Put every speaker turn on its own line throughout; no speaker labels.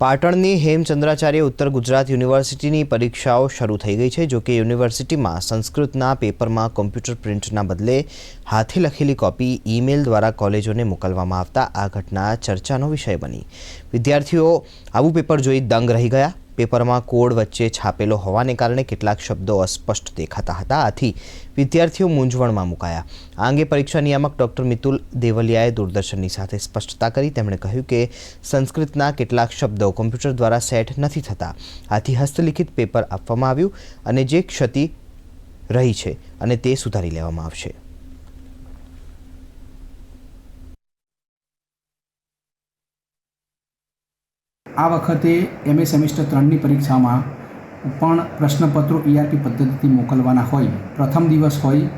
પાટણની હેમચંદ્રાચાર્ય ઉત્તર ગુજરાત યુનિવર્સિટીની પરીક્ષાઓ શરૂ થઈ ગઈ છે જોકે યુનિવર્સિટીમાં સંસ્કૃતના પેપરમાં કોમ્પ્યુટર પ્રિન્ટના બદલે હાથે લખેલી કોપી ઈમેલ દ્વારા કોલેજોને મોકલવામાં આવતા આ ઘટના ચર્ચાનો વિષય બની. વિદ્યાર્થીઓ આવું પેપર જોઈ દંગ રહી ગયા. પેપરમાં કોડ વચ્ચે છાપેલો હોવાને કારણે કેટલાક શબ્દો અસ્પષ્ટ દેખાતા હતા. આથી વિદ્યાર્થીઓ મૂંઝવણમાં મુકાયા. આ અંગે પરીક્ષા નિયામક ડૉક્ટર મિતુલ દેવલિયાએ દૂરદર્શનની સાથે સ્પષ્ટતા કરી. તેમણે કહ્યું કે સંસ્કૃતના કેટલાક શબ્દો કોમ્પ્યુટર દ્વારા સેટ નથી થતા. આથી હસ્તલિખિત પેપર આપવામાં આવ્યું અને જે ક્ષતિ રહી છે અને તે સુધારી લેવામાં આવશે.
આ વખતે એમએ સેમિસ્ટર ત્રણની પરીક્ષામાં પણ પ્રશ્નપત્રો ઈઆરપી પદ્ધતિથી મોકલવાના હોય, પ્રથમ દિવસ હોય,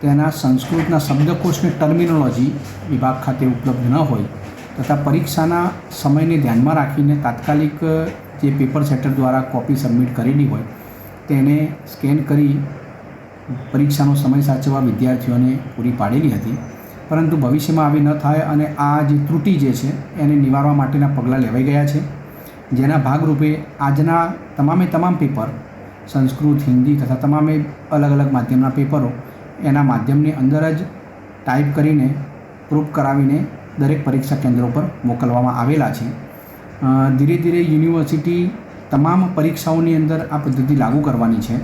તેના સંસ્કૃતના શબ્દકોશની ટર્મિનોલોજી વિભાગ ખાતે ઉપલબ્ધ ન હોય, તથા પરીક્ષાના સમયને ધ્યાનમાં રાખીને તાત્કાલિક જે પેપર સેટર દ્વારા કોપી સબમિટ કરેલી હોય, તેને સ્કેન કરી પરીક્ષાનો સમય સાચવવા વિદ્યાર્થીઓને પૂરી પાડેલી હતી. પરંતુ ભવિષ્યમાં આવી ન થાય અને આ જે ત્રુટિ જે છે, એને નિવારવા માટેના પગલાં લેવાઈ ગયા છે. જેના ભાગરૂપે આજના તમામે તમામ પેપર, સંસ્કૃત, હિન્દી તથા તમામે અલગ અલગ માધ્યમના પેપરો, એના માધ્યમની અંદર જ ટાઈપ કરીને, પ્રૂફ કરાવીને દરેક પરીક્ષા કેન્દ્રો પર મોકલવામાં આવેલા છે. ધીરે ધીરે યુનિવર્સિટી તમામ પરીક્ષાઓની અંદર આ પદ્ધતિ લાગુ કરવાની છે.